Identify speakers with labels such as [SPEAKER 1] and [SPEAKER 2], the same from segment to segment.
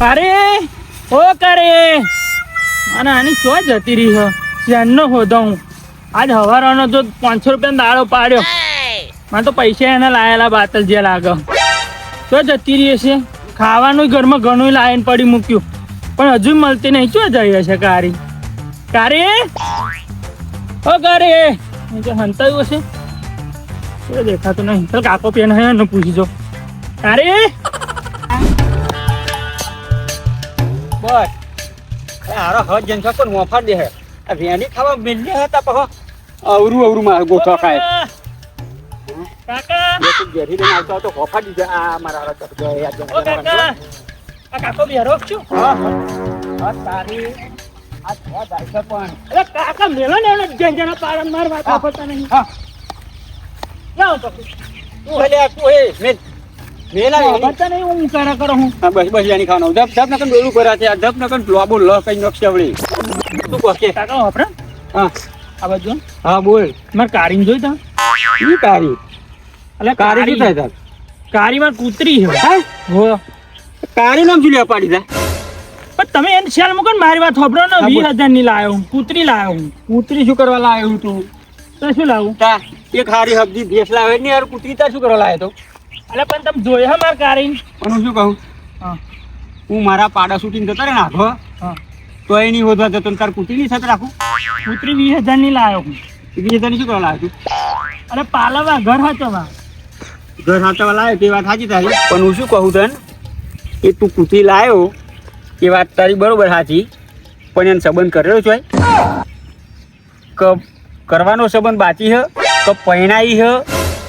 [SPEAKER 1] અરે ઓ કરે. અને આની ચો જતી રહી હ? ત્યારનો હોદો હું આજ હવારનો જો પાંચસો રૂપિયા દાડો પાડ્યો. મને તો પૈસા એને લાયેલા બાતલ જે લાગે. તો જતી રહી છે ખાવાનું ઘરમાં ઘણું લાઈન પડી મૂક્યું. પણ હજુ મળતી નહીં. ચો જઈ હશે કારી? કારી? ઓ કારી. હંતાયું હશે. દેખાતું નહીં. ચાલ કાકો પેન હે પૂછી જો કારી?
[SPEAKER 2] બસ. હારો હજ જનસો પણ મોફા દે હે. વેણી ખાવા મિલને હતા પહો અવરું અવરું માં ગોઠો ખાય.
[SPEAKER 1] કાકા!
[SPEAKER 2] તું ઘેરી લઈને આવતો હતો હોફા દીધે. આ મારા
[SPEAKER 1] કાકા! આ કાકો બેરો છું.
[SPEAKER 2] હા હા. તારી આ થવા જાય છે પણ.
[SPEAKER 1] અરે કાકા મેલો ને એને જેન જેના માર વાત
[SPEAKER 2] હા.
[SPEAKER 1] વાપરતા નહીં.
[SPEAKER 2] હા.
[SPEAKER 1] લાવો તો.
[SPEAKER 2] તું હલે તું એ મેં
[SPEAKER 1] નહીં હું કરે કરો હું
[SPEAKER 2] બસ બસ વેણી ખાવાનું. ધપ ધપ નકન ડોલું ભરા છે. આ ધપ નકન લોબો લ કઈ નક્ષવળી તું કહો
[SPEAKER 1] કાકા વાપરે.
[SPEAKER 2] હા.
[SPEAKER 1] આ બાજુ.
[SPEAKER 2] હા બોલ.
[SPEAKER 1] મારે કારીને જોઈ તા.
[SPEAKER 2] ઈ કારી?
[SPEAKER 1] એટલે
[SPEAKER 2] કારી શું થાય તાર?
[SPEAKER 1] કારી માં કૂતરી છે.
[SPEAKER 2] હા?
[SPEAKER 1] હો.
[SPEAKER 2] કારી નામ જુલિયા પાડી
[SPEAKER 1] પણ તમે એને ખ્યાલ મૂકો ને મારી વાત ખબરો ને. વીસ હજારની લાયો હું કૂતરી લાયો હું.
[SPEAKER 2] કૂતરી શું કરવા લાવ્યો તું?
[SPEAKER 1] તો શું લાવું?
[SPEAKER 2] તા એક હારી હબજી ભેસ લાવે ને યાર કૂતરી ત્યાં શું કરવા લાયો તો?
[SPEAKER 1] એટલે પણ તમે જોયે હા મારે કારી
[SPEAKER 2] પણ હું શું કહું?
[SPEAKER 1] હું.
[SPEAKER 2] મારા પાડા સુટીને જતો રે નાખો
[SPEAKER 1] હા.
[SPEAKER 2] તો એ નહીં હોતા જતો ને તાર કુતરી ની સાથે રાખું?
[SPEAKER 1] કુતરી વીસ હજારની લાયો હું.
[SPEAKER 2] વીસ હજારની શું કરવા લાવ્યો તું?
[SPEAKER 1] અને પાલવા ઘર હાચવા
[SPEAKER 2] ઘર હાચવા લાવ્યો તે વાત સાચી તારી. પણ હું શું કહું તન? કે તું કુતરી લાવ્યો એ વાત તારી બરોબર સાચી પણ એને સંબંધ કરેલો છે કે કરવાનો સંબંધ બાકી હ કે પહેણાઈ છે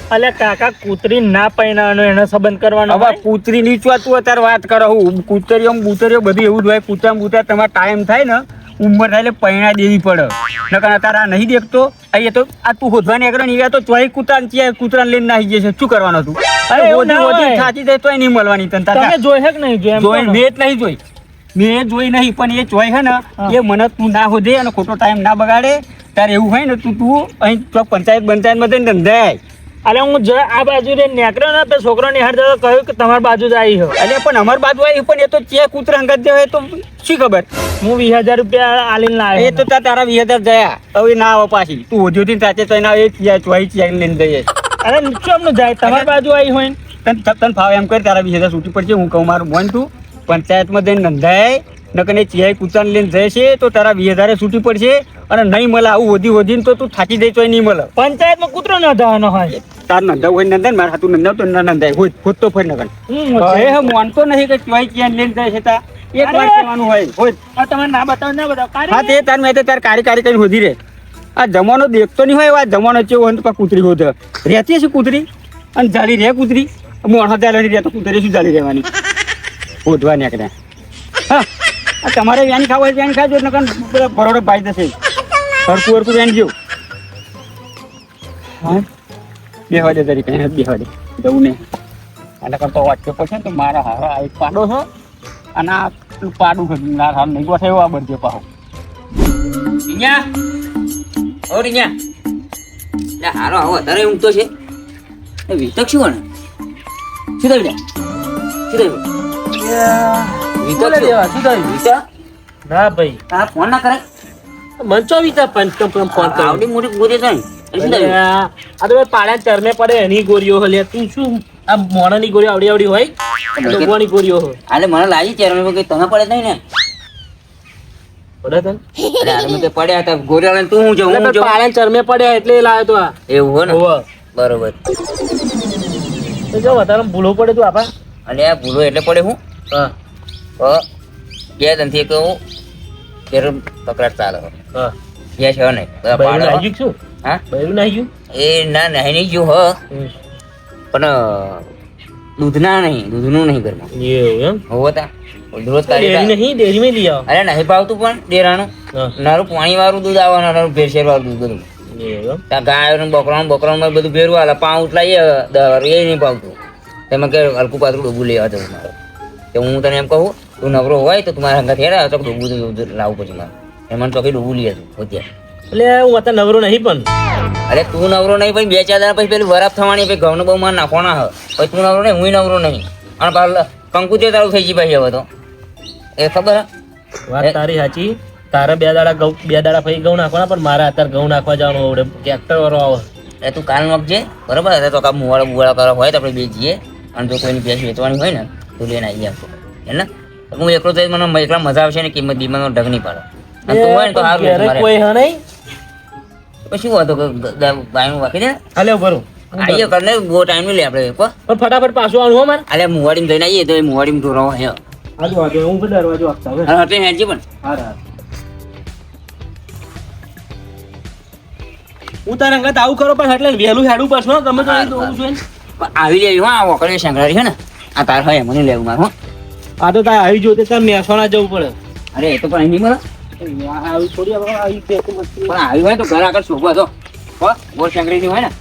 [SPEAKER 1] અલે કાકા કૂતરી ના પહેરવાનો એનો સંબંધ કરવાનો
[SPEAKER 2] હવે. કૂતરી નીચવા તું અત્યારે વાત કરો હું. કૂતરીઓ બૂતરીઓ બધું એવું જ હોય કૂતરા બૂતરા તમારે ટાઈમ થાય ને ઉંમર થાય એટલે પૈણા દેવી પડે. નકર અત્યારે આ નહીં દેખતો. અહીંયા તો આ તું હોધવાની આગળ નહીં તો ચોઈ કૂતરા ત્યાં કૂતરાને લઈને નાહી જશે. શું કરવાનું તું?
[SPEAKER 1] અરે એવું ના
[SPEAKER 2] થાતી જાય તોય નહીં મળવાની તને.
[SPEAKER 1] તમે જોઈ હે કે નહીં જોઈ
[SPEAKER 2] જોઈ મેં જ નહીં જોઈ. મેં જોઈ નહીં પણ એ જોઈ હે ને. એ મને તું ના હોજે અને ખોટો ટાઈમ ના બગાડે. તારે એવું હોય ને તું તું અહીં પંચાયત પંચાયતમાં જઈને ધંધાય.
[SPEAKER 1] અલે હું જો આ બાજુ રે નેકરો ને તો છોકરો નિહાળ હાર કહ્યું કે તમારી બાજુ જ આવી હોય
[SPEAKER 2] એટલે પણ અમાર બાજુ આવી પણ એ તો ચે કૂતરા અંગત જે હોય તો શી ખબર?
[SPEAKER 1] હું વીસ હજાર રૂપિયા આલીને
[SPEAKER 2] એ તો તાર વીસ હજાર ગયા હવે ના આવો પાછી. તું ઓજોથી સાચે તો એના એ ચિયા ચોઈ ચિયા લઈને જઈએ
[SPEAKER 1] અરે નીચો જાય? તમારી બાજુ આવી હોય ને.
[SPEAKER 2] તને તને તને ફાવે એમ કર તારા વીસ હજાર છૂટી પડશે. હું કહું મારું બોન તું પંચાયતમાં જઈને નંધાય. નકર એ ચિયાઈ કૂતરાને લઈને જશે તો તારા વીસ હજારે છૂટી પડશે અને નહીં મળે આવું વધી વધીને તો તું થાકી જાય તો નહીં મળે.
[SPEAKER 1] પંચાયતમાં કૂતરો ન જવાનો હોય.
[SPEAKER 2] તાર નંદા હોય નંદાય મારા હાથું નંદાવ તો ના નંદાય હોય ખોદ તો ફરી નગર
[SPEAKER 1] હે
[SPEAKER 2] મોનતો નહીં કે ચિયાઈ ચિયાને લઈને જાય છે તા. એક વાર કહેવાનું હોય હોય.
[SPEAKER 1] આ તમે ના બતાવો ના બતાવો.
[SPEAKER 2] હા તે તાર મેં તો તાર કારી કારી કરીને હોધી રે આ જમાનો દેખતો નહીં હોય આ જમાનો ચેવો હોય તો કૂતરી હોધ. રહેતી હશે કૂતરી? અને જાળી રે કૂતરી? મોણ હજાર રહે તો કૂતરી શું જાળી રહેવાની? હોધવા નીકળ્યા હા. તમારે વેન ખાવા હોય વેન ખાજો એટલે કાન પેલા બરોડો ભાઈ જશે હરકું હરકું વેન જો. બે વાગે તરી કઈ બે દે. જવું નહીં અને કરતો વાંચ્યો પછી ને તો મારા હારા આ એક પાડો છે. અને આ પાડું છે ના હાર નહીં ગોઠે એવો આ બરજો પાહો.
[SPEAKER 3] રિયા ઓ રિયા લે હારો આવો તારે ઊંઘતો છે. એ વિતક શું શું થયું શું થયું?
[SPEAKER 1] બોલે દેવા, શું થયું?
[SPEAKER 3] વિતક
[SPEAKER 1] ના ભાઈ.
[SPEAKER 3] આ ફોન ના કરે?
[SPEAKER 1] મંચો વિચાર પંચ ફોન
[SPEAKER 3] આવડી મોટી ગોરી થાય. એ શું થયું?
[SPEAKER 1] આ તો ભાઈ ચરમે પડે એની ગોરીઓ હલે તું શું આ મોણાની ગોરી આવડી આવડી હોય? ડબ્બાની ગોરીઓ હોય
[SPEAKER 3] આલે મને લાગી ચેરમે કઈ તને પડે નહીં ને.
[SPEAKER 1] પડે તને?
[SPEAKER 3] અરે હારે પડ્યા હતા. તું હું જાઉં હું જાઉં?
[SPEAKER 1] ચરમે પડ્યા એટલે લાવ્યો તો આ.
[SPEAKER 3] એવું હો ને? બરોબર.
[SPEAKER 1] તો જો વધારે ભૂલો પડે તું આપા.
[SPEAKER 3] અને આ ભૂલો એટલે પડે હું?
[SPEAKER 1] હા.
[SPEAKER 3] બે દનથી એક હું તેર તકરાર ચાલે.
[SPEAKER 1] હા.
[SPEAKER 3] બે છે ને પાડો.
[SPEAKER 1] નાહી ગયું
[SPEAKER 3] હા?
[SPEAKER 1] બૈરું નાહી ગયું?
[SPEAKER 3] એ ના નહીં નહીં ગયું હ. પણ દૂધના નહીં દૂધનું નહીં ઘરમાં.
[SPEAKER 1] એવું એમ?
[SPEAKER 3] હોવો તા રોજ કાઢી
[SPEAKER 1] નહીં ડેરી લઈ આવો.
[SPEAKER 3] અરે નહીં ભાવતું પણ ડેરાનું. નારું પાણી વાળું દૂધ આવવાનું નારું ભેરસેર વાળું દૂધ બધું. ત્યાં ગાયો બકરાનું બકરાનું બધું ભેરવા હાલે પાઉં દસ એ નહીં ભાવતું. તેમાં કે હલકું પાતળું ડૂબું લેવા જવું મારે. તો હું તને એમ કહું તું નવરો હોય તો તમારા મારા હંગાથ હેરા તો ડૂબું દૂધ લાવું પછી મારે. એમાં તો કઈ ડૂબું લઈએ તું હોત્યા.
[SPEAKER 1] એટલે હું અત્યારે નવરો નહીં પણ.
[SPEAKER 3] અરે તું નવરો નહીં પછી બે ચાર દાડા પછી પેલી વરાપ થવાની પછી ઘઉંનો બહુ માર નાખવાના હ. પછી તું નવરો નહીં હું નવરો નહીં. અને પાલ કંકુ તે તારું થઈ ગઈ પછી હવે તો. એ ખબર હે?
[SPEAKER 4] વાત તારી સાચી. તારે બે દાડા ઘઉં બે દાડા પછી ઘઉં નાખવાના પણ મારે અત્યારે ઘઉં નાખવા જવાનું આવડે ટ્રેક્ટર વાળો આવે.
[SPEAKER 3] એ તું કાલ નોખજે બરાબર? અરે તો કાં મુવાળા બુવાળા કરવા હોય તો આપણે બે જઈએ. અને જો કોઈની ભેંસ વેચવાની હોય ને તો લઈને આવીએ આપણે. એટલે હું એકલો જઈ મને એકલા મજા આવશે ને કિંમત બીમાનો ઢગ નહીં પાડો. અને તું હોય ને તો સારું.
[SPEAKER 4] કોઈ હે નહીં?
[SPEAKER 3] પછી વાંકી દે
[SPEAKER 4] હાલે ભરું
[SPEAKER 3] કરને બહુ ટાઈમ લે આપણે કો
[SPEAKER 4] પણ ફટાફટ પાછું હો મારે.
[SPEAKER 3] અલે મુવાડીમાં જઈને આવીએ તો એ મુવાડીમાં ઢોરો
[SPEAKER 4] હું. પણ દરવાજો આપતા હવે.
[SPEAKER 3] અને એટલે હેડજે પણ.
[SPEAKER 4] હાર હાર. હું તારે અંગત આવું કરો પણ એટલે વહેલું હેડું હો, ગમે તો
[SPEAKER 3] આવી લેવી હા આ વકડી શંકરારી છે ને. આ તાર હોય મને લેવું મારું
[SPEAKER 4] આ તો તારે આવી જોતે તારે મહેસાણા જવું પડે.
[SPEAKER 3] અરે એ તો પણ અહીં મળે?
[SPEAKER 4] આ આવી થોડી હવે આવી
[SPEAKER 3] પણ આવી હોય તો ઘર આગળ શોભા તો હો બોર શંકરીની હોય ને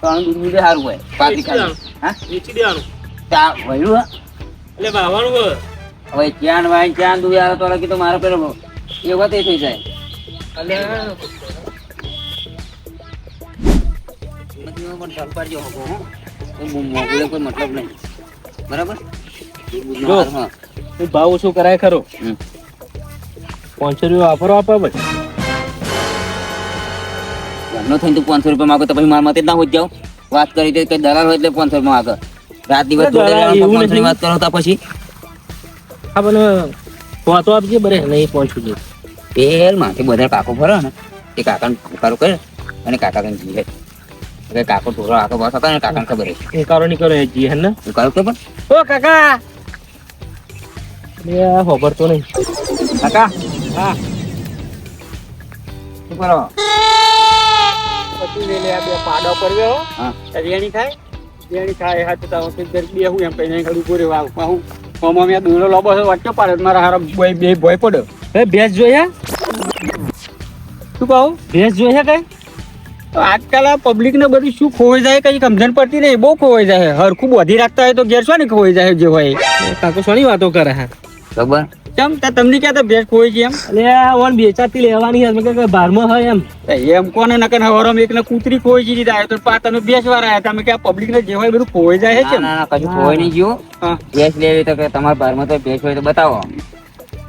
[SPEAKER 3] તો આનું દૂધ સારું હોય. ખાલી. હા?
[SPEAKER 4] વેચી દેવાનું.
[SPEAKER 3] ચા વળ્યું
[SPEAKER 4] એટલે
[SPEAKER 3] હવે. ચાન વાય ચાન દૂધ આવે તો તો મારો પેલો એ વાત એ થઈ જાય. કિંમતમાં પણ ઠલપાડજો હગો, હો. એ બહુ મોંઘું એ કોઈ મતલબ નહીં. બરાબર?
[SPEAKER 4] જો. એ ભાવ ઓછો કરાય ખરો. પાંચસો રૂપિયા વાપરો આપો ભાઈ
[SPEAKER 3] ઘરનો થઈને તું પાંચસો રૂપિયા માગો તો પછી મારા મતે ના હોય જાવ વાત કરી દે કઈ દલાલ હોય એટલે પાંચસો રૂપિયા માંગે. રાત દિવસ
[SPEAKER 4] અરે
[SPEAKER 3] જોડે
[SPEAKER 4] દલાલ
[SPEAKER 3] રહેવાનું તો
[SPEAKER 4] એવું
[SPEAKER 3] 500 ની
[SPEAKER 4] નથી.
[SPEAKER 3] વાત કરો તો પછી.
[SPEAKER 4] હા પણ વાતો આપજે બરે નહીં પહોંચું છું
[SPEAKER 3] પેલમાંથી બધા કાકો ફરો ને. એ કાકાને ઉકારો કરે અને કાકા કઈ જીવે. એટલે કાકો ઢોરો આખો બસ હતા ને કાકાને ખબર
[SPEAKER 4] એ કારો નહીં કરો એ જી હે ને?
[SPEAKER 3] ઉકારો કે પણ.
[SPEAKER 4] ઓ કાકા! એ ખબર તો નહીં.
[SPEAKER 3] કાકા? હા. શું કરો?
[SPEAKER 2] પછી લઈ લે આ બે પાડો પડ્યો
[SPEAKER 3] હા.
[SPEAKER 2] રેણી ખાય? રેણી ખાય હા તો હું ગરબી હું એમ કહીને ઘડી ગોરે વાવ હું આમાં મેં દોડો લોબો છે પાડે મારા હારા બોય બે ભોય પડ્યો.
[SPEAKER 4] એ ભેંસ જોયા
[SPEAKER 2] શું કહું?
[SPEAKER 4] ભેંસ જોયા કઈ?
[SPEAKER 2] આજકાલ આ પબ્લિક ને બધું શું ખોવાઈ જાય કઈ સમજણ પડતી નહીં બહુ ખોવાઈ જાય. હરખું બોધી રાખતા હોય તો ઘેર શું ને ખોવાઈ જાય જે હોય.
[SPEAKER 4] કાકો શોની વાતો કરે હા?
[SPEAKER 3] ખબર
[SPEAKER 2] કેમ? તા તમને ક્યાં તો ભેટ કોઈ ગઈ એમ?
[SPEAKER 4] એટલે ઓન બેચાતી લેવાની એમ કે બારમાં હોય એમ.
[SPEAKER 2] એમ કોને નકર હવારમાં એક ને કૂતરી ખોઈ જી દીધા તો પા તમે બેસ વાર આવ્યા તમે કે પબ્લિક ને જે હોય બધું ખોવાઈ જાય છે
[SPEAKER 3] ના ના કશું ખોવાઈ નહીં ગયું.
[SPEAKER 2] હા.
[SPEAKER 3] ભેંસ લેવી તો કે તમારા બારમાં તો ભેંસ હોય તો બતાવો.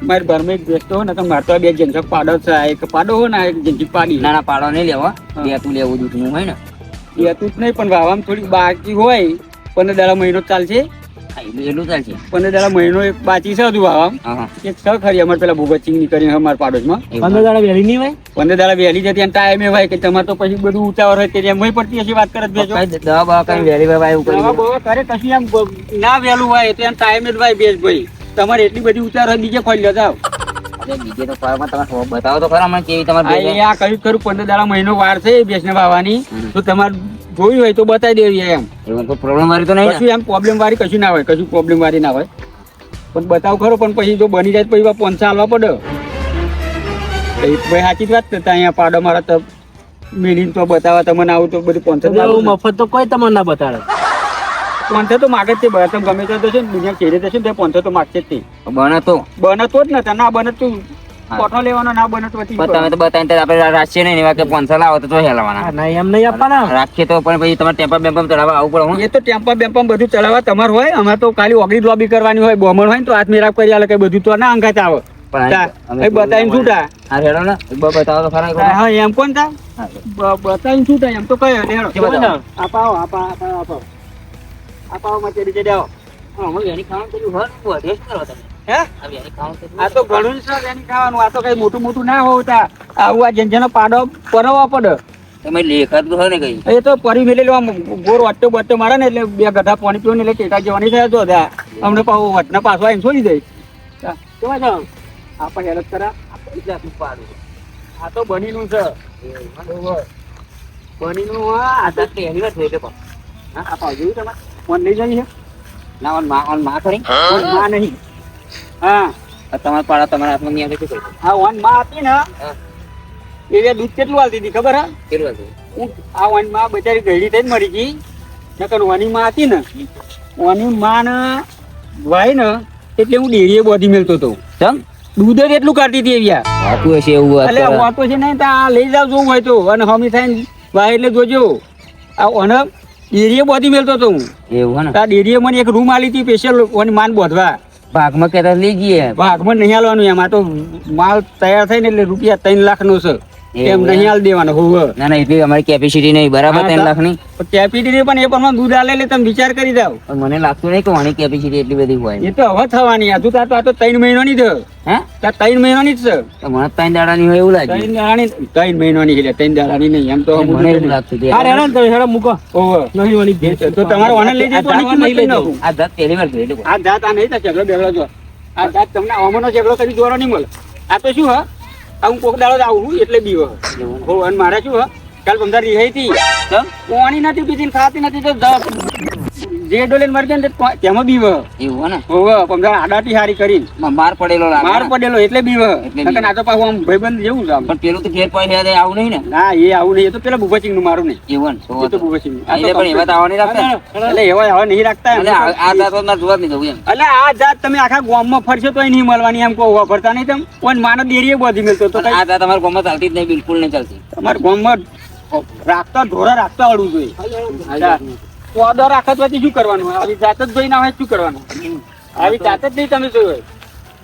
[SPEAKER 2] મારી ઘરમાં એક બેસતો તો ને તો મારે તો બે જંજક પાડો છે. એક પાડો હોય ને એક જંજક પાડી.
[SPEAKER 3] ના ના પાડો નહીં લેવો. બે તું લેવું દૂધનું હોય ને.
[SPEAKER 2] બે હતું જ નહીં પણ વાવામાં થોડી બાકી હોય. પંદર દાડા મહિનો ચાલશે.
[SPEAKER 3] હા, એટલું એટલું ચાલશે
[SPEAKER 2] પંદર દાડા મહિનો એક બાચી છે હજુ
[SPEAKER 3] હા
[SPEAKER 2] એક છ ખરી અમારે પેલા ભૂગતસિંહની કરીને અમારા પાડોશમાં.
[SPEAKER 4] પંદર દાડા વહેલી નહીં હોય?
[SPEAKER 2] પંદર દાડા વહેલી જતી અને ટાઈમે હોય કે તમારે તો પછી બધું ઉતાવળ હોય તે એમ પડતી હશે વાત કરે બેજો
[SPEAKER 3] દવા બવા કઈ વહેલી ભાઈ એવું કરી
[SPEAKER 2] કરે કશું એમ ના વહેલું હોય તો એમ ટાઈમે જ ભાઈ બેસ ભાઈ તમારે એટલી બધી ઉતાર હોય બીજે ખોલી લો જાવ
[SPEAKER 3] બીજે તો ફરવામાં તમે બતાવો તો ખરા મને કેવી તમારે
[SPEAKER 2] આ કયું ખરું પંદર દાડા મહિનો વાર છે બેસને
[SPEAKER 3] હમ.
[SPEAKER 2] તો તમારે જોયું હોય તો બતાવી દેવી એમ.
[SPEAKER 3] કોઈ પ્રોબ્લેમ વાળી તો નહીં
[SPEAKER 2] કશું એમ પ્રોબ્લેમ વાળી કશું ના હોય કશું પ્રોબ્લેમ વાળી ના હોય. પણ બતાવ ખરો પણ પછી જો બની જાય પછી પંચા હાલવા પડે. એ ભાઈ સાચી જ વાત છે ત્યાં અહીંયા પાડો મારા તો મેલીન તો બતાવવા તમને આવું તો બધું
[SPEAKER 4] એવું મફત તો કોઈ તમને ના બતાડે.
[SPEAKER 2] પંચર તો માગે જ તે તમે ગમે તે તો છે ને દુનિયા ચેરે જશે ને તે પંચર તો માગશે જ તે.
[SPEAKER 3] બને તો.
[SPEAKER 2] બને તો જ ને ના બને તો. કોઠો લેવાનો ના બને તો પછી
[SPEAKER 3] બતાવે તો બતાવીને આપણે રાખીએ નહીં એવા કે પાંચસો લાવો તો જો હેલાવાના
[SPEAKER 4] હા, એમ નહીં આપવાના
[SPEAKER 3] રાખીએ તો પણ પછી તમારે ટેમ્પા ચડાવવા પડે હું
[SPEAKER 2] એ તો ટેમ્પા બધું ચલાવવા તમારે હોય અમારે તો ખાલી ઓગળી લોબી કરવાની હોય બોમણ હોય ને તો હાથ મેરાબ કરી આલે બધું તો ના અંગાત આવે બતાવીને છૂટા
[SPEAKER 3] હા હેડો ને બતાવો તો ખરા
[SPEAKER 2] હા એમ કોણ તા
[SPEAKER 3] હા.
[SPEAKER 2] બતાવીને છૂટા એમ તો કયો આપાવો આપા આપા આપાવો આપાવો
[SPEAKER 3] હું વેણી ખાવાનું કર્યું હોય ને, જ કરો તમે.
[SPEAKER 2] હે?
[SPEAKER 3] આ
[SPEAKER 2] તો ઘણું છે એની ખાવાનું. આ તો કઈ મોટું મોટું ના હોતા આવું આ જેનો પાડો પરવો પડે.
[SPEAKER 3] તમે લેખાતું હોય ને કઈ?
[SPEAKER 2] એ તો પરી મેલેલો આમ ગોર વટ્ટો બટ્યો મારે ને એટલે બે ગધા પાણી પીવું ને એટલે ટેટા જવાની થયા તો ત્યાં અમને પાછું વટના પાછો આવીને છોડી દઈ કેવા છો? આપણે હેલ્પ કરા.
[SPEAKER 3] આપણે એટલે પાડું.
[SPEAKER 2] આ તો બનીનું છે. બનીનું હા
[SPEAKER 3] આ તો પહેલી વાત થઈ પણ.
[SPEAKER 2] આ પાવ જોયું તમારે ફોન લઈ જઈએ
[SPEAKER 3] ના, ઓન માં- ઓનમાં ખરી?
[SPEAKER 2] માં નહીં. હા.
[SPEAKER 3] તમારા પાડા તમારા હાથમાં નહીં આવે શું?
[SPEAKER 2] આ વનમાં હતી ને
[SPEAKER 3] હા.
[SPEAKER 2] એ દૂધ કેટલું હાલતી હતી ખબર હા?
[SPEAKER 3] કેટલું હતું?
[SPEAKER 2] હું આ વાનમાં બચારી ગયડી થઈ જ મરી ગઈ. નકર વાની માં હતી ને વાની માં ને વાય ને એટલે હું ડેરીએ બોધી મેળતો હતો.
[SPEAKER 3] સમ
[SPEAKER 2] દૂધ જ એટલું કાઢતી હતી એવી
[SPEAKER 3] વાતું હશે એવું
[SPEAKER 2] એટલે. વાતો છે ને ત્યાં આ લઈ જાવ જોવું હોય તો. અને હમી થાય વાય એટલે જોજો. આ ઓને ડેરીએ બોધી મેળતો હતો હું.
[SPEAKER 3] એવું હે
[SPEAKER 2] ડેરીએ મને એક રૂમ આલી હતી સ્પેશિયલ ઓની માન બોધવા.
[SPEAKER 3] ભાગમાં કહેતા લઈ જઈએ
[SPEAKER 2] ભાગમાં નહીં હાલવાનું, એમાં તો માલ તૈયાર થઈને એટલે રૂપિયા ત્રણ લાખ નો છે.
[SPEAKER 3] એવું
[SPEAKER 2] નહીં? હાલ દેવાનો હોવે.
[SPEAKER 3] ના ના એટલી અમારી કેપેસિટી નહીં બરાબર ત્રણ
[SPEAKER 2] તા-
[SPEAKER 3] લાખની.
[SPEAKER 2] કેપિટી પણ એ પણ દૂધ આલે એટલે તમે વિચાર કરી જાવ
[SPEAKER 3] પણ મને લાગતું નહીં કે વાણી કેપેસિટી એટલી બધી હોય
[SPEAKER 2] એ તો હવે થવાની હજુ તો આ તો આ તો ત્રણ મહિનાની છે.
[SPEAKER 3] હે?
[SPEAKER 2] ત્રણ મહિનાની જ છે.
[SPEAKER 3] તો મને ત્રણ દાડાની હોય એવું લાગે.
[SPEAKER 2] ત્રણ દાડાની ત્રણ મહિનાની એટલે ત્રણ દાડાની નહીં એમ તો
[SPEAKER 3] મને એવું લાગતું હતું.
[SPEAKER 4] અરે રેડો તમે હેડો મૂકો.
[SPEAKER 2] ઓવે.
[SPEAKER 4] નહીં ભેંસ
[SPEAKER 2] તો તમારે ઓને લઈ જાય તો આની કિંમત નહીં
[SPEAKER 3] આ દત્ત પહેલી વાર જોયેલું
[SPEAKER 2] આ જાત આ નહીં તો ઝઘડો બેગડો જો. આ જાત તમને અમનો ઝઘડો કરી જોવાનો નહીં મળે. આ તો શું હ? હું કોક દાડો આવું છું એટલે બીવ હો, અને મારે શું કાલ પંદર રિહાઈ હતી? પાણી નથી પીતી ખાતી નથી, તો જે ડોલે મરી જાય ને તેમાં બીવ
[SPEAKER 3] એવું હે ને?
[SPEAKER 2] હોવ પંદર આડાટી હારી કરીને
[SPEAKER 3] માર પડેલો લાગે
[SPEAKER 2] માર? પડેલો એટલે બીવ
[SPEAKER 3] એટલે
[SPEAKER 2] આ તો પાછું આમ ભાઈબંધ જેવું છે
[SPEAKER 3] પણ પેલું તો ઘેર પડી આવું નહીં ને?
[SPEAKER 2] ના એ આવું નહીં. એ તો પેલા ભૂપતસિંહનું મારું નહીં
[SPEAKER 3] એવું ને?
[SPEAKER 2] એ તો ભૂપતસિંહ.
[SPEAKER 3] પણ એવા તો આવા નહીં રાખતા
[SPEAKER 2] એટલે એવા આવા નહીં રાખતા
[SPEAKER 3] એટલે આ જાત ના જોવા નહીં જવું એમ.
[SPEAKER 2] એટલે આ જાત તમે આખા ગામમાં ફરશો તો નહીં મળવાની એમ કહો ફરતા નહીં. તમે કોઈ માનો દેરીએ બધી મળતો તો
[SPEAKER 3] પણ
[SPEAKER 2] કઈ
[SPEAKER 3] આ દાંત અમારા ગામમાં ચાલતી જ નહીં બિલકુલ નહીં ચાલતી.
[SPEAKER 2] તમારા ગામમાં રાખતા ઢોરા રાખતા હળવું જોઈએ. પોદો રાખત પછી શું કરવાનું? આવી જાત જ જોઈ ના હોય શું કરવાનું? આવી જાત જ નહીં તમે જોયું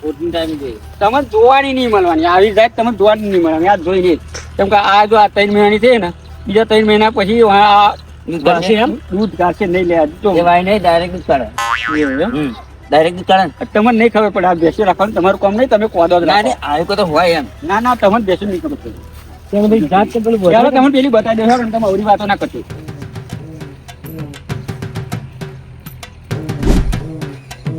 [SPEAKER 2] હોય. તમે જોવાની નહીં મળવાની. આવી જાત તમે જોવાની નહીં મળવાની. આ જોઈ નહીં કેમ કે આ જો આ ત્રણ મહિનાની છે ને બીજા ત્રણ મહિના પછી આ
[SPEAKER 4] એમ?
[SPEAKER 2] દૂધ ગાશે નહીં લે તો.
[SPEAKER 3] વાય નહીં ડાયરેક્ટ દૂધ કાઢે. ડાયરેક્ટ દૂધ કાઢે
[SPEAKER 2] તમને નહીં ખબર પડે. આ બેસી રાખવાનું તમારું કામ નહીં તમે કોદો જ
[SPEAKER 3] ના તો હોય એમ.
[SPEAKER 2] ના ના તમને બેસી નહીં ખબર પડે.
[SPEAKER 4] તમે જાત પેલું
[SPEAKER 2] તમે પેલી બતાવી દેશો તમે અવરી વાતો ના કરજો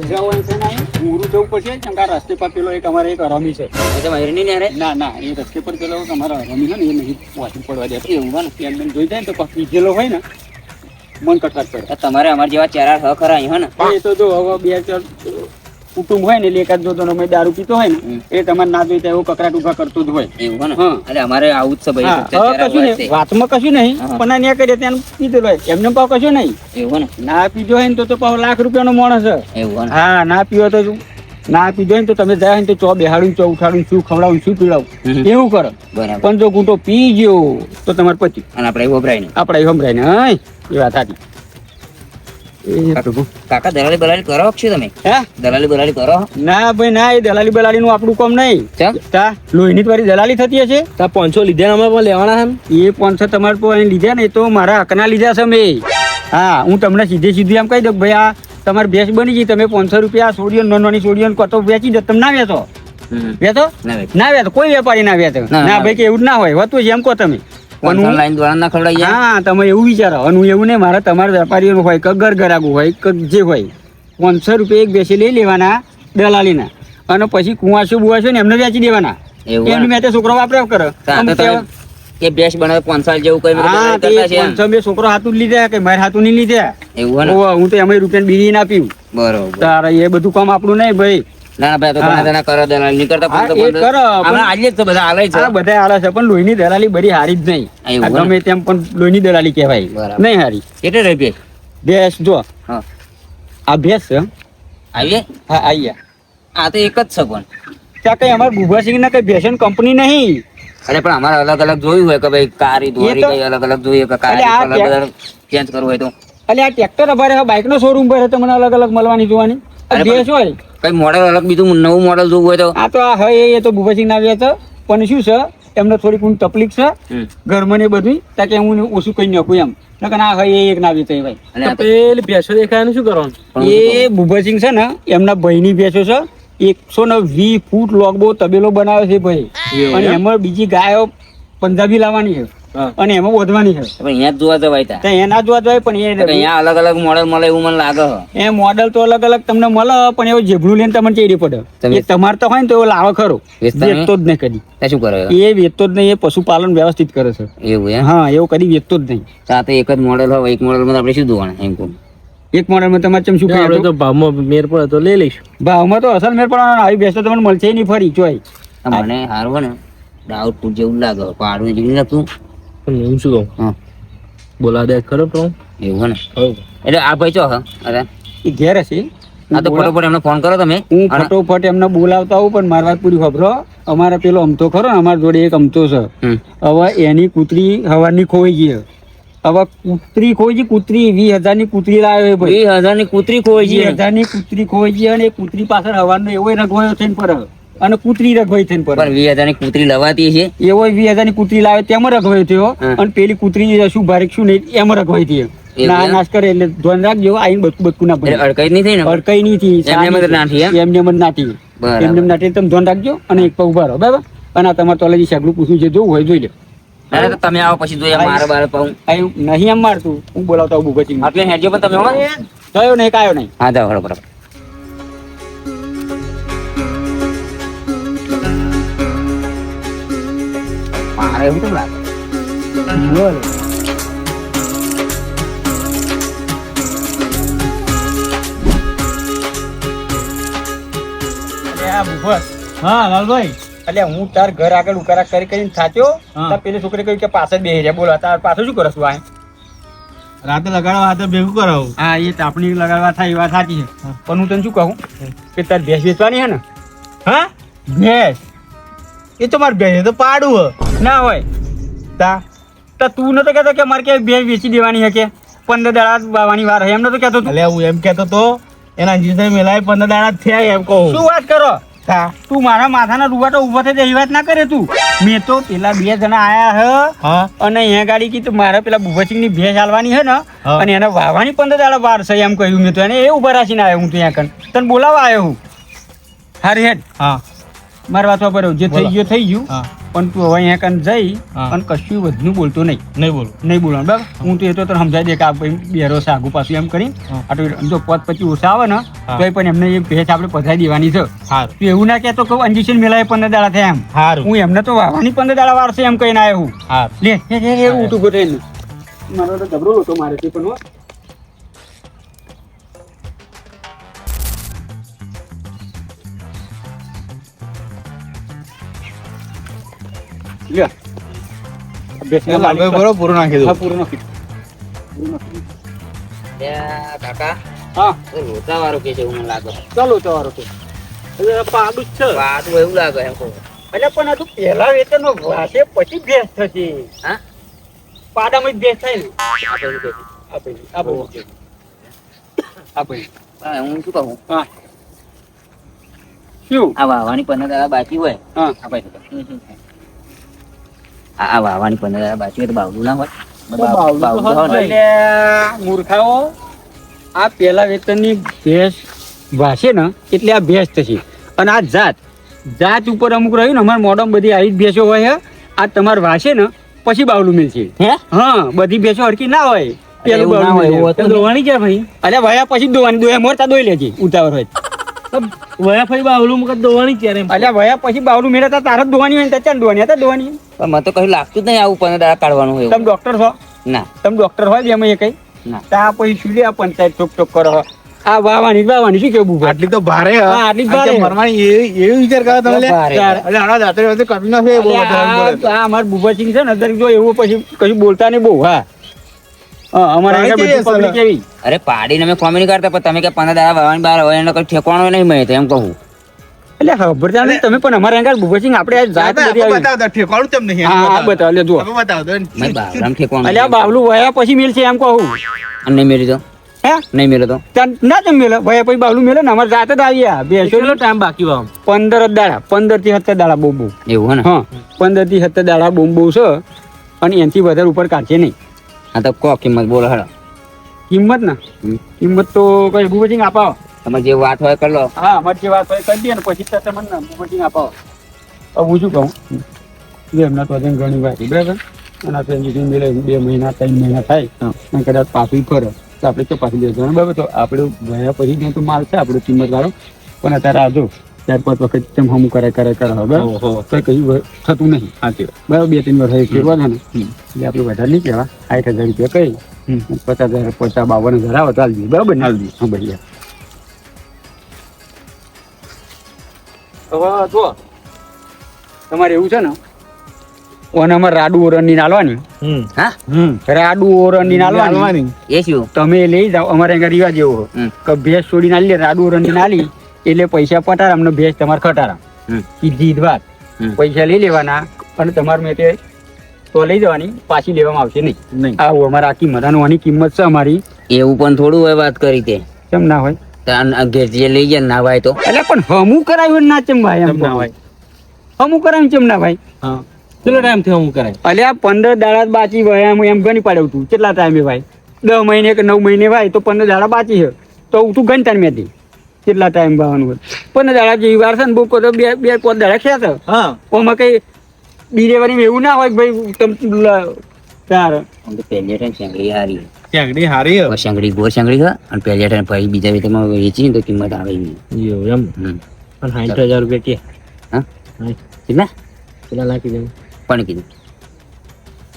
[SPEAKER 2] જવું છે ને ઊરું જવું પડશે કેમ કે રસ્તે પર પેલો એક અમારે એક હરામી છે.
[SPEAKER 3] એ ના
[SPEAKER 2] ના એ રસ્તે પર પેલો તમારો હરામી છે ને એ નહીં પહોંચી પડવા દે.
[SPEAKER 3] એવું હોય ને.
[SPEAKER 2] એમ એમ જોઈ જાય ને તો પછી પીધેલો હોય ને મન કટકાટ
[SPEAKER 3] પડે. તમારે અમારા જેવા ચહેરા હ ખરા અહીંયા ને.
[SPEAKER 2] એ તો જો હવે બે ચાર કુટુંબ હોય ને એટલે એકાદ જો તો દારૂ પીતો હોય ને એ તમારે ના જોઈતા એવો કકરાટ ઊભા કરતો જ હોય.
[SPEAKER 3] એવું ને? એટલે અમારે આવું જ છે ભાઈ
[SPEAKER 2] કશું નહીં. વાતમાં કશું નહીં પણ આ ન્યા કરીએ ત્યાં પીધેલો હોય. એમને પાવ કશું નહીં.
[SPEAKER 3] એવું ને?
[SPEAKER 2] ના પીધો હોય ને તો તો પાવ લાખ રૂપિયાનો માણસ છે.
[SPEAKER 3] એવું હા ના
[SPEAKER 2] પીવો તો? ના પીધો ને તો તમે જાય ને તો ચો બેહાડું ચો ઉઠાડું શું ખવડાવું શું
[SPEAKER 3] પીડાવું
[SPEAKER 2] એવું કરો. પણ જો ગુંટો પી ગયો તો તમારે પછી
[SPEAKER 3] અને આપણે વપરાય નહીં.
[SPEAKER 2] આપણે સંભળાય ને એ વાત પ્રભુ
[SPEAKER 3] કાકા દલાલી બલાલી કરો છો તમે?
[SPEAKER 2] હે?
[SPEAKER 3] દલાલી બલાલી કરો?
[SPEAKER 2] ના ભાઈ ના એ દલાલી બલાલી નું આપણું કામ નહીં.
[SPEAKER 3] ચમ?
[SPEAKER 2] તા લોહીની વાળી દલાલી થતી હશે.
[SPEAKER 4] તા પાંચસો લીધા અમે પણ લેવાના એમ?
[SPEAKER 2] એ પાંચસો તમારે પર લીધા ને એ તો મારા હકના લીધા છે મેં હા હું તમને સીધે સીધું એમ કહી દઉં ભાઈ આ તમારી ભેંસ બની ગઈ તમે પાંચસો રૂપિયા સોડિયો નાની નાની સોડિયો કતો વેચી દો તમે ના વેચો. વેચો?
[SPEAKER 3] ના
[SPEAKER 2] વેચો. કોઈ વેપારી ના વેચો.
[SPEAKER 3] ના.
[SPEAKER 2] ભાઈ કે એવું ના હોય હોતું એમ કહો તમે. પણ
[SPEAKER 3] લાઈન દ્વારા ના ખવડાવી જાય?
[SPEAKER 2] હા તમે એવું વિચારો. અને હું એવું નહીં મારે તમારા વેપારીઓનું હોય કે ગરગરાગું હોય કે જે હોય પાંચસો રૂપિયા એક બેસી લઈ લેવાના દલાલીના. અને પછી કુવાસો બુવાસો ને એમને વેચી દેવાના. એમની મેં છોકરો વાપર્યા કરે.
[SPEAKER 3] એ ભેંસ બનાવે પાંચ સાલ જેવું કઈ
[SPEAKER 2] હા. પાંચસો બે છોકરો હાથું લીધા કે મારે હાથું નહીં લીધા.
[SPEAKER 3] એવું હું
[SPEAKER 2] તો એમાં રૂપિયા બીજી ના પીવું
[SPEAKER 3] બરોબર.
[SPEAKER 2] તારે એ બધું કામ આપણું નહીં ભાઈ.
[SPEAKER 3] ના ના ભાઈ તો
[SPEAKER 2] હા.
[SPEAKER 3] ઘણા દલાલી. નહીં કરતા
[SPEAKER 2] હા,
[SPEAKER 3] પણ તો
[SPEAKER 2] એ
[SPEAKER 3] પણ
[SPEAKER 2] કરો,
[SPEAKER 3] આજે તો બધા હાલે છે.
[SPEAKER 2] બધા હાલે છે પણ લોહીની દલાલી બધી હારી જ નહીં? ગમે તેમ પણ લોહીની દલાલી કહેવાય. નહીં હારી.
[SPEAKER 3] કેટલે રહી ભેંસ?
[SPEAKER 2] ભેંસ જો. આ ભેંસ છે
[SPEAKER 3] આવીએ
[SPEAKER 2] હા આયા
[SPEAKER 3] આ તો એક જ છે પણ.
[SPEAKER 2] ત્યાં કઈ અમારે ગુભાસિંહ ના કઈ ભેસન કંપની નહીં.
[SPEAKER 3] અરે પણ અમારે અલગ અલગ જોયું હોય કે ભાઈ કારી
[SPEAKER 2] દોરી
[SPEAKER 3] કઈ અલગ અલગ જોઈએ કે કારી અલગ અલગ ચેન્જ કરવું હોય તો?
[SPEAKER 2] એટલે આ ટ્રેક્ટર અમારે બાઇક નો શોરૂમ પર તમને અલગ અલગ મળવાની જોવાની. ભેંસ હોય
[SPEAKER 3] કઈ મોડલ અલગ બીજું નવું મોડલ જોવું હોય તો?
[SPEAKER 2] આ તો આ હવે એ તો ગુભાસિંહ ના વેચ પણ શું છે એમને થોડીક હું તકલીફ છે. ઘરમાં ને બધું તાકે હું ઓછું કઈ નાખું એમ. નકર આ હોય એ એક ના વેચાય ભાઈ.
[SPEAKER 3] અને
[SPEAKER 4] પેલી ભેંસો દેખાય શું કરવાનું?
[SPEAKER 2] એ ભૂપતસિંહ છે ને એમના ભાઈની ભેંસો છે. એકસો ને વીસ ફૂટ લોગબો તબેલો બનાવે છે ભાઈ. અને
[SPEAKER 4] એમાં
[SPEAKER 2] બીજી ગાયો પંજાબી લાવવાની છે. અને એમાં વધવાની છે.
[SPEAKER 3] પણ અહીંયા જોવા જવાય તા.
[SPEAKER 2] તો ના જોવા જવાય પણ એ
[SPEAKER 3] અહીંયા અલગ અલગ મોડલ મળે એવું મને લાગે
[SPEAKER 2] એ મોડલ તો અલગ અલગ તમને મળે પણ એવું જેબડું લઈને તમને ચેડી પડે. એ તમારે તો હોય ને તો એવો લાવે ખરો.
[SPEAKER 3] વેચતા
[SPEAKER 2] જ નહીં કદી.
[SPEAKER 3] શું કરે?
[SPEAKER 2] એ વેચતો જ નહીં એ પશુપાલન વ્યવસ્થિત કરે છે.
[SPEAKER 3] એવું
[SPEAKER 2] હા એવું કદી વેચતો જ નહીં.
[SPEAKER 3] સાથે તો એક જ મોડલ હોય એક મોડલમાં આપણે શું જોવાનું એમ કહું?
[SPEAKER 2] એક મોડલમાં તમારે ચમ શું
[SPEAKER 4] આપણે તો ભાવમાં મેર પડે તો લઈ લઈશું.
[SPEAKER 2] ભાવમાં તો અસલ મેર પણ આવી બેસતો તમને મળશે નહીં ફરી ચોય.
[SPEAKER 3] મને હારું હોય ને. ડાઉટફુલ જેવું લાગે પાડવું જેવું
[SPEAKER 4] પણ હું શું કહું?
[SPEAKER 3] હા.
[SPEAKER 4] બોલા દે ખરો પણ
[SPEAKER 3] એવું ને? એટલે આ ભાઈ ચો હા? અરે.
[SPEAKER 2] એ ઘેર હશે
[SPEAKER 3] આ તો ફટોફટ એમને ફોન કરો તમે.
[SPEAKER 2] હું ફટોફટ એમને બોલાવતા હોઉં પણ મારી વાત પૂરી ખબરો અમારે પેલો અમતો ખરો ને અમારા જોડે એક અમતો છે. હવે એની કૂતરી હવાની ખોઈ ગઈ છે. હવે કૂતરી ખોઈ છે કૂતરી વીસ હજારની કૂતરી લાવ્યો એ ભાઈ.
[SPEAKER 3] વીસ હજારની કૂતરી ખોઈ
[SPEAKER 2] ગઈ હજારની કૂતરી ખોઈ ગઈ અને એ કૂતરી પાછળ હવાનો એવો રગવાયો થઈને પર. અને કૂતરી રખવાઈ થઈને પર
[SPEAKER 3] પણ વી હજારની કૂતરી લવાતી છે
[SPEAKER 2] એવો વી હજારની કૂતરી લાવે તેમાં રખવાઈ થયો. અને પેલી કૂતરી શું ભારે શું નહીં એમાં રગવાઈ હતી ના નાશ કરે એટલે ધ્યાન રાખજો આઈને બચકું બચકું ના
[SPEAKER 3] એટલે
[SPEAKER 2] પડે.
[SPEAKER 3] અડકાઈ નહીં થઈ ને?
[SPEAKER 2] અડકાઈ નહીં થઈ
[SPEAKER 3] એમને નાઠી એમ?
[SPEAKER 2] એમને એમ જ નાઠી. એમને એમ તમે ધ્યાન રાખજો અને એક પગ ઊભા રહો બરાબર? અને આ તમારે તોલેજી સગલું પૂછ્યું છે જોવું હોય જોઈ લે.
[SPEAKER 3] અરે તો તમે આવો પછી જોઈએ મારે બાર પાઉં.
[SPEAKER 2] નહીં એમ મારતું. હું બોલાવતા ઉભું પછી
[SPEAKER 3] આટલે હેડજો પણ તમે કયો
[SPEAKER 2] થયો નહીં કાયો નહીં.
[SPEAKER 3] હા જાઓ બરાબર. મારે એવું કેમ લાગે
[SPEAKER 2] બોલો
[SPEAKER 1] હા લાલભાઈ.
[SPEAKER 2] એટલે હું તાર ઘર આગળ ઉકારા કરી કરીને થાચ્યો. તાર પેલી છોકરી કહ્યું કે પાછળ બેહી રહ્યા બોલો તાર પાછું શું કરસ તું આ?
[SPEAKER 1] રાતે લગાડવા હાથે ભેગું કરાવું
[SPEAKER 2] હા એ તાપણી લગાડવા થાય એ વાત સાચી છે. પણ હું તને શું કહું? કે તાર ભેંસ વેચવાની છે ને?
[SPEAKER 1] હા?
[SPEAKER 2] ભેંસ?
[SPEAKER 1] એ તો મારે ભેજે તો પાડું
[SPEAKER 2] ના હોય.
[SPEAKER 1] તા.
[SPEAKER 2] તો તું નતો કહેતો કે મારે ક્યાંય ભેંસ વેચી દેવાની છે પંદર દાડા વાવાની વાર એમ નતો કહેતો
[SPEAKER 1] એટલે હું એમ કહેતો તો એના જીતે મેલાય પંદર દાડા થયા એમ કહું.
[SPEAKER 2] શું વાત કરો?
[SPEAKER 1] તા.
[SPEAKER 2] તું મારા માથાના રૂવાટો ઊભો થઈ જાય એ વાત ના કરે તું? મેં તો પેલા બે જણા આયા હ અને અહીંયા ગાડી કીધું મારે પેલા ભુવસિંગની ભેંસ હાલવાની છે ને અને એને વાવવાની પંદર દાડા વાર છે એમ કહ્યું મેં તો. એને એ ઊભા રાખીને આવ્યો હું તો અહીંયા કણ તને બોલાવવા આવ્યો હું. હારી હેડ.
[SPEAKER 1] હા.
[SPEAKER 2] મારા વાત પર જે થઈ ગયું થઈ ગયું. પણ તું હવે અહીંયા કણ જઈ
[SPEAKER 1] પણ
[SPEAKER 2] અને કશું વધુ બોલતો નહીં.
[SPEAKER 1] નહીં બોલું.
[SPEAKER 2] નહીં બોલવાનું. બરાબર? હું. તો એ તો તને સમજાય દે કે આ બેરો છે આગુ પાછું એમ કરી આટલું જો પદ પછી ઓછા આવે ને. તો પણ એમને એ ભેંસ આપણે પધારી દેવાની છે. તું એવું ના કહેતો કહું અંજીશન મેલાય પંદર દાડા થયા એમ. હું એમને તો વાવાની પંદર દાડા વાર છે એમ કહીને આવ્યો હું. લે એવું ઉઠું ગોઠે મારો તો ગભરો હતો મારે તે પણ
[SPEAKER 1] પૂરું નાખી
[SPEAKER 2] હા,
[SPEAKER 1] દઉં
[SPEAKER 2] પૂરું નાખી
[SPEAKER 3] કાકા લોચા વાળો કે છે એવું લાગે.
[SPEAKER 2] ચાલો તમારો તો એટલે પાડું જ છે.
[SPEAKER 3] આ એવું લાગે એમ કહું.
[SPEAKER 2] એટલે પણ આ તો પહેલા વેતનનો વાસે પછી ભેંસ થશે.
[SPEAKER 3] હા?
[SPEAKER 2] પાડામાં જ ભેંસ થાય ને.
[SPEAKER 3] હા, હું શું કહું?
[SPEAKER 2] હા. શું?
[SPEAKER 3] આ વાવાની પંદર દાડા બાકી હોય.
[SPEAKER 2] હા.
[SPEAKER 3] આ ભાઈ આ વાવાની પંદર હોય. તો બાવલું ના. હોય
[SPEAKER 2] મૂર્ખાઓ આ પહેલા વેતનની ભેંસ વાસે ને એટલે આ ભેંસ થશે. અને આ જાત જાત ઉપર અમુક રહ્યું ને અમારા મોડમ બધી આવી જ ભેંસો હોય છે આ તમારે વાસે ને પછી બાવલું મિલશે.
[SPEAKER 3] હે?
[SPEAKER 2] હા બધી ભેંસો હરકી ના હોય. પેલું બાવલું
[SPEAKER 3] હોય,
[SPEAKER 2] દોવાની ક્યાં ભાઈ? અરે ભાઈ પછી દોવાની દોયા મોરતા દોઈ લેજે. ઉતાવળ હોય.
[SPEAKER 1] વયા પછી બાવલું મુકત દોવાની ક્યારે
[SPEAKER 2] અલ્યા વયા પછી બાવલું મેળવતા તારે જ દોવાની હોય ને ત્યાં દોવાની હતા દોવાની
[SPEAKER 3] પણ મને તો કશું લાગતું જ નહીં આવું પંદર દાડા કાઢવાનું હોય
[SPEAKER 2] તમે ડોક્ટર છો?
[SPEAKER 3] ના.
[SPEAKER 2] તમે ડોક્ટર હોય એમાં એ કઈ?
[SPEAKER 3] ના.
[SPEAKER 2] તા પછી શું આ પંચાયત ચોક ચોક કરો. આ વાવાની વાવાની શું કેવું?
[SPEAKER 1] આટલી તો ભારે
[SPEAKER 2] આટલી ભારે.
[SPEAKER 1] મરવાની એ એવી વિચાર કરો તમે. એટલે આના દાતરે એમ બોલે તો.
[SPEAKER 2] આ અમાર બુભાસિંહ છે ને અંદર જો એવું પછી કશું બોલતા નહીં બહુ હા, અમારે એવી.
[SPEAKER 3] અરે પાડીને અમે કોમેડી કરતા પણ તમે કે પંદર દાડા વાવવાની બહાર હોય એનો કોઈ ઠેકવાનો નહીં મળે તો એમ કહું.
[SPEAKER 2] એટલે ખબરદાર નહીં તમે પણ અમારે અહીંયા બુભાસિંહ આપણે આજ જાત બધી આવી.
[SPEAKER 1] બતાવો તો ઠેકાણું નહીં?
[SPEAKER 2] હા હા બતાવો. લે જુઓ.
[SPEAKER 1] બતાવ દો
[SPEAKER 3] મેં બાવરામ ઠેકવાનું
[SPEAKER 2] અલ્યા બાવલું વયા પછી મિલશે એમ કહું
[SPEAKER 3] અને નહીં મેળ્યું તો?
[SPEAKER 2] હે?
[SPEAKER 3] નહીં મેલો તો?
[SPEAKER 2] ના તમે મેલો વયા પછી બાવલું મેલે ને અમારે જાત જ આવી આ બેસો
[SPEAKER 1] ટાઈમ બાકી વાવ
[SPEAKER 2] પંદર જ દાડા પંદરથી સત્તર દાડા બહુ બહુ
[SPEAKER 3] એવું હે ને?
[SPEAKER 2] હા પંદરથી સત્તર દાડા બહુ છે અને એનાથી વધારે ઉપર કાઢશે નહીં.
[SPEAKER 3] હા તો કો કિંમત બોલો હેડો.
[SPEAKER 2] કિંમત ના કિંમત તો કઈ બુભાસિંહ આપાવો
[SPEAKER 3] તમે જે વાત હોય કરી લો.
[SPEAKER 2] હા અમારી જે વાત હોય કરી દે ને પછી તો તમને બુભાસિંહ આપાવો હવે હું શું કહું? બે એમના તો ઘણી વાત બરાબર? અને આ ટ્રેન્ઝેક્શન બે બે મહિના ત્રણ મહિના થાય. અને કદાચ પાછું ફરે. તો આપણે તો પાછું દેવાનું બરાબર? તો આપણે ગયા પછી તો માલ છે આપણો કિંમત વાળો પણ અત્યારે આજો ચાર પાંચ વખત તેમ હમ કરે કરે કરે હવે. બરાબર તો કઈ વ- થતું નહીં. સાચી બરાબર બે ત્રણ વર્ષ ફેરવા છે ને. એટલે આપણે વધારે નહીં કહેવા. સાઠ હજાર રૂપિયા કહી. પચાસ હજાર પચાસ બાવન હજાર આવે તો બરાબર ને? હાલ હા ભાઈ હવે જો તમારે એવું છે ને ઓનામાં અમારે રાડુ ઓરણની નાલવાની.
[SPEAKER 3] હા?
[SPEAKER 2] રાડુ ઓરણની નાલવાની.
[SPEAKER 3] એ શું?
[SPEAKER 2] તમે લઈ જાઓ અમારે અહીંયા રિવાજ એવો
[SPEAKER 3] હમ.
[SPEAKER 2] કે ભેંસ છોડી નાલી લે રાડુ ઓરણની નાલી. એટલે પૈસા પટારા અમને ભેંસ તમારે ખટારા. એ જીત વાત. પૈસા લઈ લેવાના અને તમારે મેં તે તો લઈ જવાની પાછી લેવામાં આવશે નહીં.
[SPEAKER 5] નહીં.
[SPEAKER 2] આ અમારા આ કિંમત આની કિંમત છે અમારી.
[SPEAKER 3] એવું પણ થોડું હોય વાત કરી તે.
[SPEAKER 2] કેમ ના હોય?
[SPEAKER 3] લઈ ગયા ના ભાઈ તો.
[SPEAKER 2] એટલે પણ હમું કરાવ્યું ના ચમ ભાઈ એમ
[SPEAKER 5] ના ભાઈ?
[SPEAKER 2] હમું કરાવ્યું ચમ ના ભાઈ?
[SPEAKER 5] હા. કેટલો ટાઈમ થયો હું કરાય
[SPEAKER 2] અલ્યા પંદર દાડા બાચી ભાઈ એમ એમ ગણી પાડ્યું તું. કેટલા ટાઈમે ભાઈ? દસ મહિને કે નવ મહિને ભાઈ તો પંદર દાડા બાચી છે. તો તું ગણતા મેથી કેટલા ટાઈમ ભાવવાનું હોય. પણ દાડા જેવી વાર છે ને બુક તો બે બે પાંચ દાડા ખ્યા છે
[SPEAKER 5] હા.
[SPEAKER 2] ઓમાં કઈ ડિલિવરી એવું ના હોય કે ભાઈ તમ તાર
[SPEAKER 3] પહેલી ટાઈમ શેંગડી હારી.
[SPEAKER 5] ક્યાંકડી હારી હે.
[SPEAKER 3] શેંગડી ગોળ શેંગડી છે અને પહેલી ટાઈમ પછી બીજા વેતમાં વેચી તો કિંમત આવે નહીં
[SPEAKER 4] એવું એમ? પણ સાઠ હજાર રૂપિયા કે.
[SPEAKER 3] હા?
[SPEAKER 4] કેટલા?
[SPEAKER 3] કેટલા
[SPEAKER 4] પેલા નાખી દઉં?
[SPEAKER 3] પણ કીધું.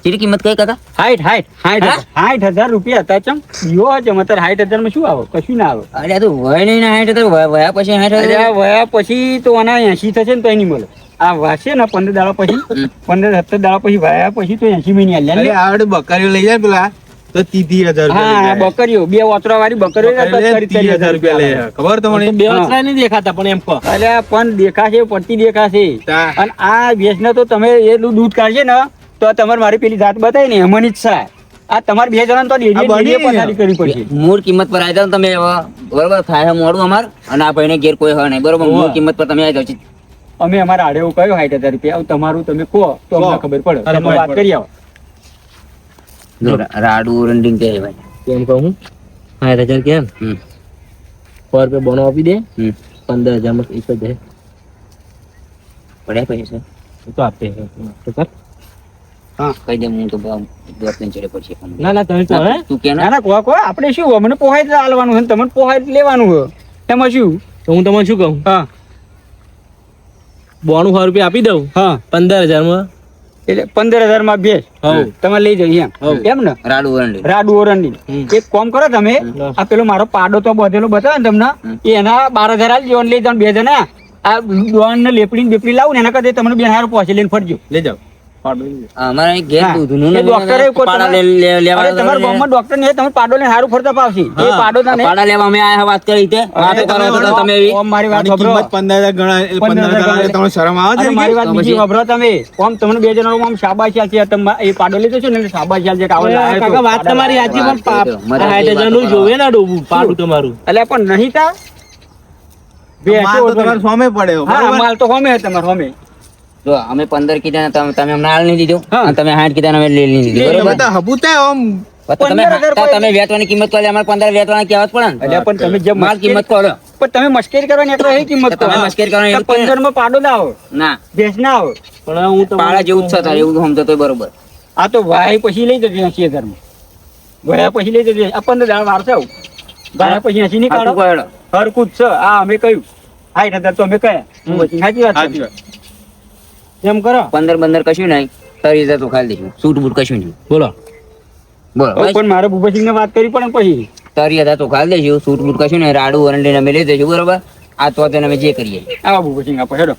[SPEAKER 3] કેટલી કિંમત કઈ કાકા?
[SPEAKER 2] હાઈટ હાઈટ હાઈટ હાઈટ હજાર રૂપિયા. હતા ચમ યો છે મતર હાઈટ હજારમાં શું આવે? કશું ના આવે.
[SPEAKER 3] અરે તું વય નહીં ના હાઈટ હજાર વયા પછી હાઈટ
[SPEAKER 2] હજાર વયા પછી તો આના એસી થશે ને તો એની મળે. આ વાસે ને પંદર દાડા પછી પંદર સત્તર દાડા પછી વાયા પછી તો એસી મહિને હાલ્યા
[SPEAKER 5] આવડે બકરીઓ લઈ જાય પેલા તો ત્રીસ હજાર
[SPEAKER 2] હા બકરીઓ. બે ઓતરા વાળી બકરીઓ
[SPEAKER 5] હજાર રૂપિયા લે ખબર તમને?
[SPEAKER 4] બે ઓતરા નહીં દેખાતા પણ એમ કહો.
[SPEAKER 2] અરે પણ દેખાશે પડતી દેખાશે. અને આ ભેંસ તો તમે એટલું દૂધ કાઢશે ને. તો તમારે મારી પેલી જાત બતાવી ને એમાંની ઈચ્છા આ તમારે બે જણા તો
[SPEAKER 5] ને.
[SPEAKER 2] પથારી કરવી પડશે
[SPEAKER 3] મૂળ કિંમત પર આવી જાવ તમે બરોબર થાય મોડું અમાર અને આ ભાઈને ઘેર કોઈ હોય નહીં બરોબર મૂળ કિંમત પર તમે આવી જાવ
[SPEAKER 2] અમે અમારા આડે એવું કહ્યું સાઠ હજાર રૂપિયા તમારું તમે કહો તો અમને ખબર પડે. તમે વાત કરી આવો.
[SPEAKER 3] રાડુ રંડિંગ કે ભાઈ.
[SPEAKER 4] કેમ કહું હું? સાઠ હજાર કેમ? સો રૂપિયા બોનો આપી દે.
[SPEAKER 3] હમ.
[SPEAKER 4] પંદર હજારમાં એક જ.
[SPEAKER 3] પડ્યા પૈસા.
[SPEAKER 4] તો આપે તો કર.
[SPEAKER 3] કહી દે હું તો ભાવ ચડે પછી
[SPEAKER 4] ના ના તમે તો
[SPEAKER 3] તું કે
[SPEAKER 2] ના ના કહો કહો આપણે શું અમને પોહાય જ હાલવાનું છે તમને પોહાય લેવાનું છે એમાં શું?
[SPEAKER 4] તો હું તમને શું કહું?
[SPEAKER 2] હા.
[SPEAKER 4] બોણું સો રૂપિયા આપી દઉં?
[SPEAKER 2] હા.
[SPEAKER 4] પંદર હજારમાં?
[SPEAKER 2] એટલે પંદર હજારમાં બે.
[SPEAKER 4] હવ.
[SPEAKER 2] તમે લઈ જઈએ એમ. એમ ને?
[SPEAKER 3] રાડુ ઓરંડી.
[SPEAKER 2] રાડુ ઓરંડી. એક કોમ કરો તમે. આ પેલો મારો પાડો તો બધેલો બતાવે ને તમને. એના બાર હજાર આલી દેવાનું લઈ જાઓ બે જણા. આ ડોન ને લેપડી ને બેપડી લાવું ને એના કરતા તમને બે હજાર પહોંચી લઈને ફરજો.
[SPEAKER 5] લઈ જાઓ.
[SPEAKER 3] અમારે ઘેર દૂધનું ને
[SPEAKER 2] ડોક્ટરે
[SPEAKER 3] પાડા
[SPEAKER 2] તમારે-
[SPEAKER 3] લે- લે- લેવા
[SPEAKER 2] અરે તમારા ગામમાં ડોક્ટર ને તમે પાડો લઈને હારું ફરતા પાવશી એ પાડો ના.
[SPEAKER 3] પાડા લેવા અમે આયા વાત કરી તે. વાતો કરો તો તમે એવી.
[SPEAKER 2] મારી વાત સાંભળો.
[SPEAKER 5] કિંમત પંદર ગણા એટલે
[SPEAKER 2] પંદર
[SPEAKER 5] પંદર
[SPEAKER 2] હજાર
[SPEAKER 5] હજાર એટલે તમને શરમ આવે છે
[SPEAKER 2] મારી વાત બીજી
[SPEAKER 3] પછી-
[SPEAKER 2] તમે. ઓમ તમને બે જણાનો આમ શાબાશી છે તમે એ પાડો લીધો છે ને શાબાશી છે કે આવો
[SPEAKER 4] કાકા વાત તમારી સાચી પણ
[SPEAKER 3] પાપનું
[SPEAKER 4] જોવે ને ડોબું પાડું તમારું.
[SPEAKER 2] એટલે પણ નહીં તા. બે
[SPEAKER 5] તો તમારે સોમે પડે
[SPEAKER 2] માલ તો સોમે તમારે હોમે
[SPEAKER 3] જો અમે પંદર કીધા ને તમે તમે અમને હાલ નહીં દીધું. અને તમે સાઠ કીધા ને અમે લઈ નહીં દીધું. બરોબર?
[SPEAKER 5] હબુતે
[SPEAKER 3] ઓમ તમે વેચવાની કિંમત કહો અમારે પંદર વેચવાની કહેવત પડે ને.
[SPEAKER 2] એટલે પણ તમે જે
[SPEAKER 3] માલ કિંમત કહો
[SPEAKER 2] પણ તમે મસ્કરી કરવાની એટલે એ કિંમત
[SPEAKER 3] તમે
[SPEAKER 2] કહો.
[SPEAKER 3] કરવાની
[SPEAKER 2] પંદરમાં પાડો ના આવો.
[SPEAKER 3] ના.
[SPEAKER 2] ભેંસ ના આવો.
[SPEAKER 4] પણ હું
[SPEAKER 3] પાડા જેવું જ છે તારે એવું સમજો તો બરોબર.
[SPEAKER 2] આ તો વાય પછી લઈ જજો એસી હજારમાં ગયા પછી લઈ જજો. આ પંદર દાળ વાર છે આવું. વાયા પછી એસી ની
[SPEAKER 3] હાચું
[SPEAKER 2] કાઢો.
[SPEAKER 3] કહો હેડો.
[SPEAKER 2] હરકું જ છે. આ અમે કહ્યું. સાઠ હજાર તો અમે કહ્યા. સાચી વાત
[SPEAKER 5] સાચી વાત.
[SPEAKER 2] એમ કરો.
[SPEAKER 3] પંદર પંદર કશું નહીં. તારી હજાર તો ખાલી દઈશું સૂટ બૂટ કશું નહીં.
[SPEAKER 4] બોલો.
[SPEAKER 3] બોલો
[SPEAKER 2] પણ મારે ભૂપતસિંહ ને વાત કરી પડે પછી.
[SPEAKER 3] તારી હજાર તો ખાલી દઈશું સૂટ બૂટ કશું નહીં. રાડું વરંડી અમે લઈ દઈશું બરોબર? આ તો તેને અમે જે કરીએ.
[SPEAKER 2] આવા ભૂપતસિંહ આપો હેડો.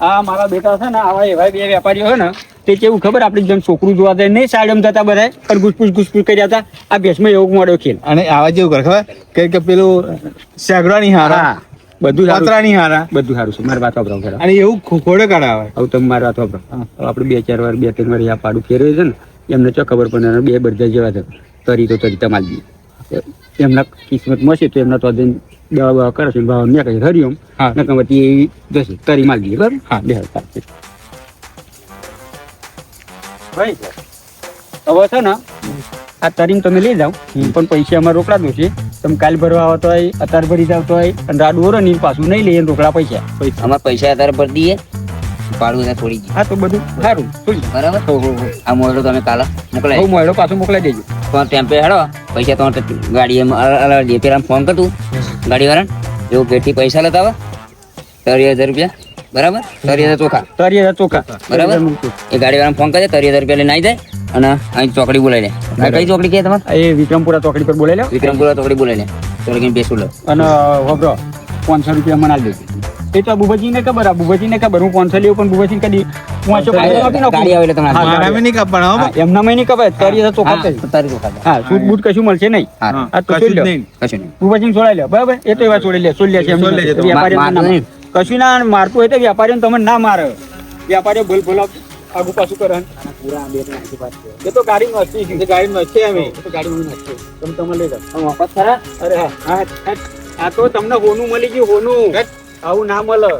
[SPEAKER 2] આ મારા બેટા છે ને આવા એવા બે વેપારીઓ છે ને તે કેવું ખબર આપણે જેમ છોકરું જોવા જાય નહીં સાઈડમ થતા બધા પણ ઘૂસપૂસ ઘૂસપૂસ કર્યા હતા. આ ભેસમાં એવું મોડો ખેલ.
[SPEAKER 5] અને આવા જેવું કરે ખબર? કે પેલું સેગડા સેગડાની હારા.
[SPEAKER 2] બધું
[SPEAKER 5] પતરાની હારા.
[SPEAKER 2] બધું સારું છે. મારી વાત વાપરો ખરા
[SPEAKER 5] અને એવું ખોખોડે કઢાવે.
[SPEAKER 2] હવે તમે મારી વાત વાપરો આપણે બે ચાર વાર બે ત્રણ વાર આ પાડું ફેરવે છે ને એમને ચો ખબર પડે બે બધા જેવા છે. તરી તો તરી તમારી દઈએ એમના કિસ્મત મળશે તો એમના તો દવા બવા કરે છે ભાવ મેં કહી હરિઓમ
[SPEAKER 5] હા.
[SPEAKER 2] નકમતી એ એવી જશે. તરી માલ દઈએ બરાબર? હા. બે ભાઈ હવે છે ને આ તરીમ તમે લઈ જાઓ. પણ પૈસા અમારે રોકડા દો છે. તમે કાલ ભરવા આવતો હોય અત્યારે ભરી જાવ તો હોય અને રાડુ ઓરો ને પાછું નહીં લઈએ રોકડા પૈસા.
[SPEAKER 3] અમાર પૈસા અત્યારે ભરી દઈએ. પાડું ત્યાં છોડી દઈએ
[SPEAKER 2] હા તો બધું સારું.
[SPEAKER 3] બરાબર? આ મોડો તમે કાલે મોકલાય.
[SPEAKER 2] હું મોડો પાછું મોકલાઈ દેજો.
[SPEAKER 3] તો ટેમ્પે હેડો. પૈસા તમારે ગાડી અલગ જે પેલા ફોન કરતું ગાડી વાળા જો પેટી પૈસા લેતા આવે. તરી હજાર રૂપિયા. બરાબર? તરી ચોખા.
[SPEAKER 2] તરી ચોખા.
[SPEAKER 3] બરાબર? એ ગાડી વાળા ફોન કરે તરી હજાર રૂપિયા લઈને આવી જાય અને અહીં ચોકડી બોલાવી લે. કઈ ચોકડી કે તમારે?
[SPEAKER 2] એ વિક્રમપુરા ચોકડી પર બોલાઈ લે
[SPEAKER 3] વિક્રમપુરા ચોકડી બોલાવી લે. ચોકડી બેસું લો.
[SPEAKER 2] અને વગરો પાંચસો રૂપિયા મને આપી દેજો એ તો બુભાજી ને ખબર આ બુભાજી ને ખબર. હું પાંચસો લેવું પણ બુભાજી કદી પાંચસો પાંચસો આપી નાખું.
[SPEAKER 3] ગાડી આવે એટલે તમારે
[SPEAKER 2] હા,
[SPEAKER 5] નહીં કાપવાના હો
[SPEAKER 2] હા, એમના માં નહીં ખબર તરી હજાર ચોખા
[SPEAKER 3] હા,
[SPEAKER 2] કરી.
[SPEAKER 3] તારી ચોખા
[SPEAKER 2] હા સૂટ બૂટ કશું મળશે નહીં?
[SPEAKER 3] હા.
[SPEAKER 5] હા, કશું
[SPEAKER 2] લો.
[SPEAKER 5] નહીં.
[SPEAKER 3] કશું નહીં.
[SPEAKER 2] બુભાજી છોડાઈ લે બરાબર? એ તો એવા છોડી લે છોડી લે છે વેપારીઓને. કશું ના મારતું હોય તો વેપારીઓ તમે ના મારે. વેપારીઓ ભૂલ ભૂલ આગુ પાછું કરે.
[SPEAKER 3] પૂરા બે
[SPEAKER 2] એ તો ગાડી નથી
[SPEAKER 5] એ તો ગાડીમાં છે અમે.
[SPEAKER 2] તો ગાડી નથી તમે તમે લઈ જાઓ.
[SPEAKER 3] વાપસ ખરા?
[SPEAKER 2] અરે હા હા આ તો તમને હોનું મળી ગયું હોનું. આવું ના મળે.